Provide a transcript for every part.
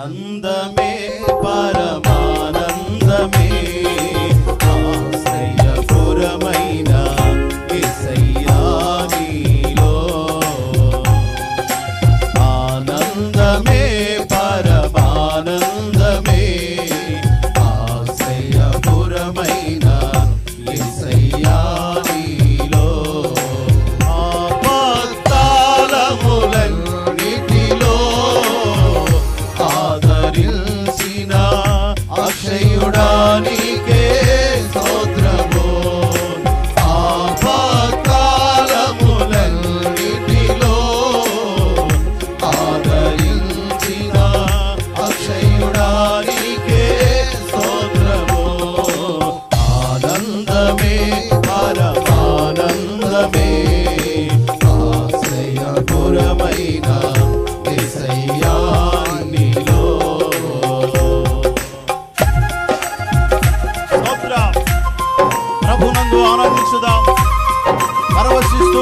आनंद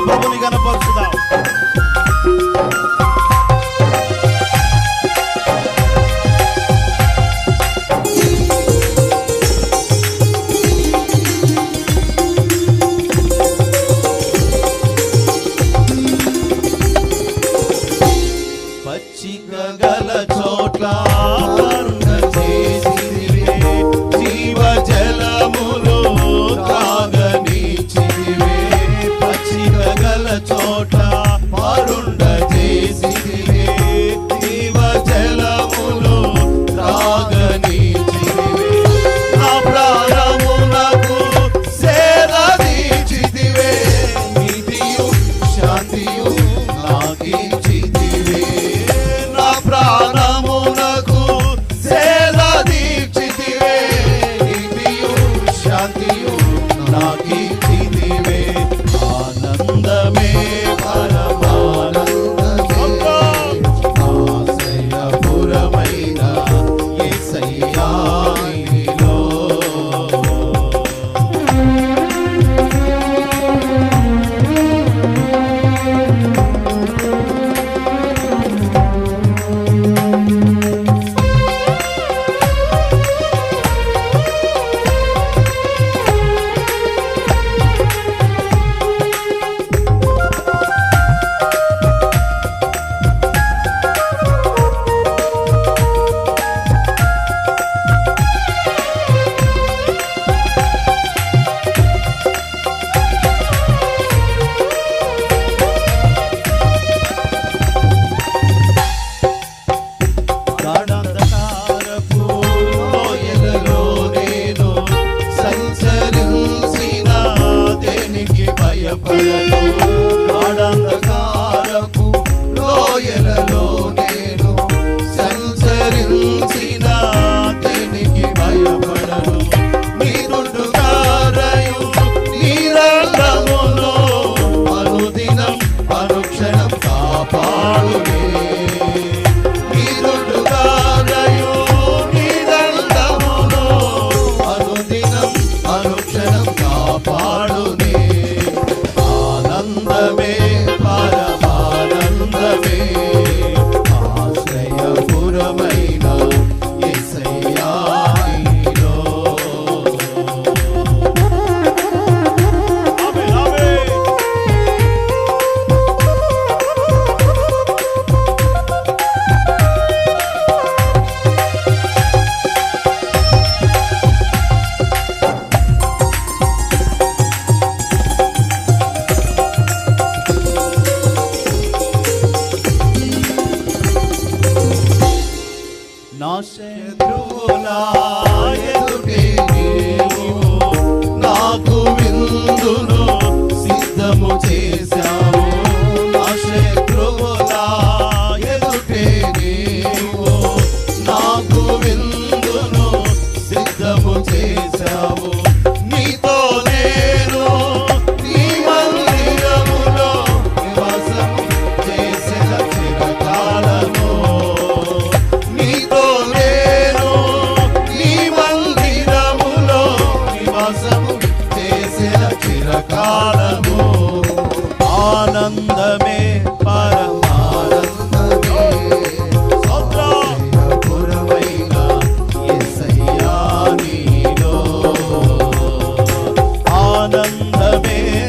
লবণী গানে বলতে দাও Miro కాలము ఆనందమే పరమానందమే. పురమైన ఆనందమే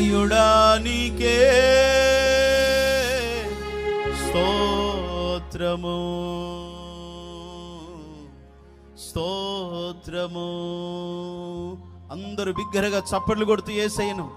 చేయుడానికే నీకే స్తోత్రము. స్తోత్రము. అందరూ బిగ్గరగా చప్పట్లు కొడుతూ ఏసైను